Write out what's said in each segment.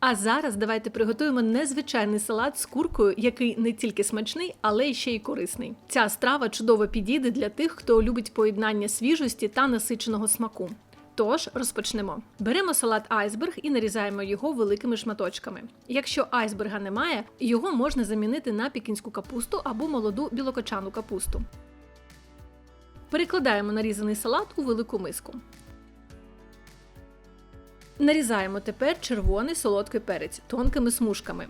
А зараз давайте приготуємо незвичайний салат з куркою, який не тільки смачний, але ще й корисний. Ця страва чудово підійде для тих, хто любить поєднання свіжості та насиченого смаку. Тож розпочнемо. Беремо салат айсберг і нарізаємо його великими шматочками. Якщо айсберга немає, його можна замінити на пікінську капусту або молоду білокочану капусту. Перекладаємо нарізаний салат у велику миску. Нарізаємо тепер червоний солодкий перець тонкими смужками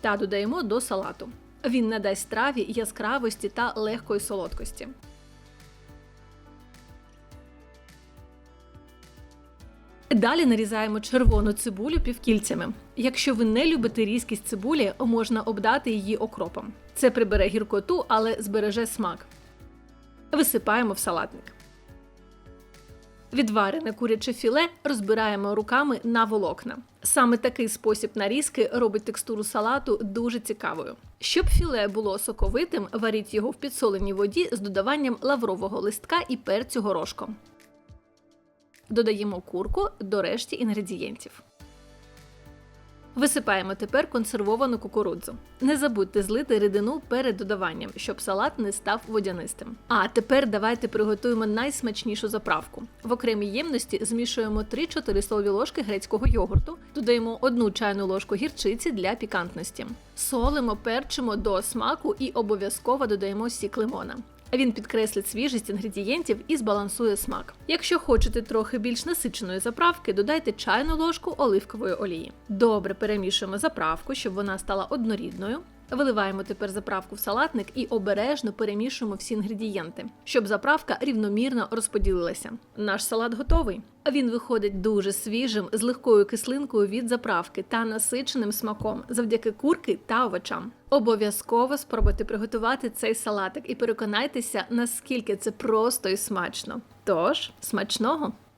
та додаємо до салату. Він надасть страві яскравості та легкої солодкості. Далі нарізаємо червону цибулю півкільцями. Якщо ви не любите різкість цибулі, можна обдати її окропом. Це прибере гіркоту, але збереже смак. Висипаємо в салатник. Відварене куряче філе розбираємо руками на волокна. Саме такий спосіб нарізки робить текстуру салату дуже цікавою. Щоб філе було соковитим, варіть його в підсоленій воді з додаванням лаврового листка і перцю горошком. Додаємо курку до решті інгредієнтів. Висипаємо тепер консервовану кукурудзу. Не забудьте злити рідину перед додаванням, щоб салат не став водянистим. А тепер давайте приготуємо найсмачнішу заправку. В окремій ємності змішуємо 3-4 столові ложки грецького йогурту, додаємо 1 чайну ложку гірчиці для пікантності. Солимо, перчимо до смаку і обов'язково додаємо сік лимона. Він підкреслить свіжість інгредієнтів і збалансує смак. Якщо хочете трохи більш насиченої заправки, додайте чайну ложку оливкової олії. Добре перемішуємо заправку, щоб вона стала однорідною. Виливаємо тепер заправку в салатник і обережно перемішуємо всі інгредієнти, щоб заправка рівномірно розподілилася. Наш салат готовий. Він виходить дуже свіжим, з легкою кислинкою від заправки та насиченим смаком завдяки курки та овочам. Обов'язково спробуйте приготувати цей салатик і переконайтеся, наскільки це просто і смачно. Тож, смачного!